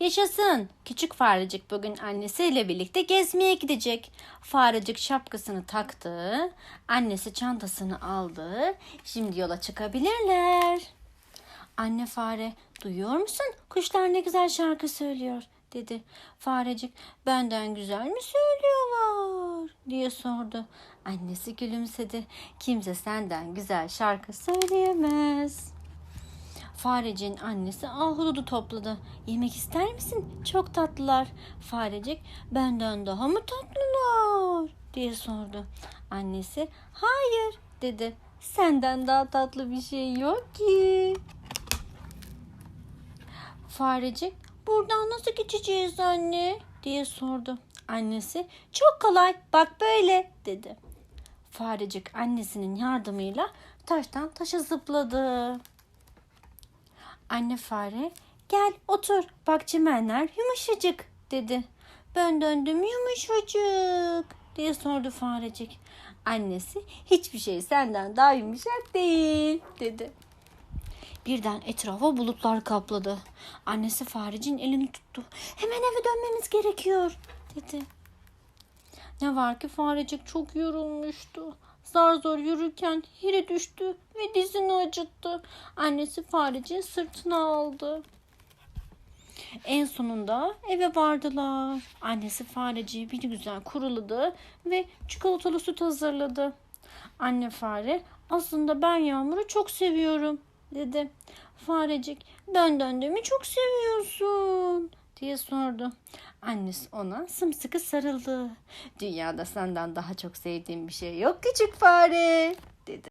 Yaşasın. Küçük farecik bugün annesiyle birlikte gezmeye gidecek. Farecik şapkasını taktı. Annesi çantasını aldı. Şimdi yola çıkabilirler. Anne fare duyuyor musun? Kuşlar ne güzel şarkı söylüyor dedi. Farecik benden güzel mi söylüyorlar diye sordu. Annesi gülümsedi. Kimse senden güzel şarkı söyleyemez. Fareciğin annesi ahududu topladı. Yemek ister misin? Çok tatlılar. Farecik benden daha mı tatlılar? diye sordu. Annesi hayır dedi. Senden daha tatlı bir şey yok ki. Farecik buradan nasıl geçeceğiz anne diye sordu. Annesi çok kolay bak böyle dedi. Farecik annesinin yardımıyla taştan taşa zıpladı. Anne fare gel otur bak çimenler yumuşacık dedi. Ben döndüm yumuşacık diye sordu farecik. Annesi hiçbir şey senden daha yumuşak değil dedi. Birden etrafa bulutlar kapladı. Annesi farecin elini tuttu. Hemen eve dönmemiz gerekiyor dedi. Ne var ki farecik çok yorulmuştu. Zar zor yürürken yere düştü ve dizini acıttı. Annesi fareciğin sırtına aldı. En sonunda eve vardılar. Annesi fareciyi bir güzel kuruladı ve çikolatalı süt hazırladı. Anne fare aslında ben Yağmur'u çok seviyorum dedi. Farecik ben döndüğümü çok seviyorsun diye sordu. Annesi ona sımsıkı sarıldı. Dünyada senden daha çok sevdiğim bir şey yok küçük fare dedi.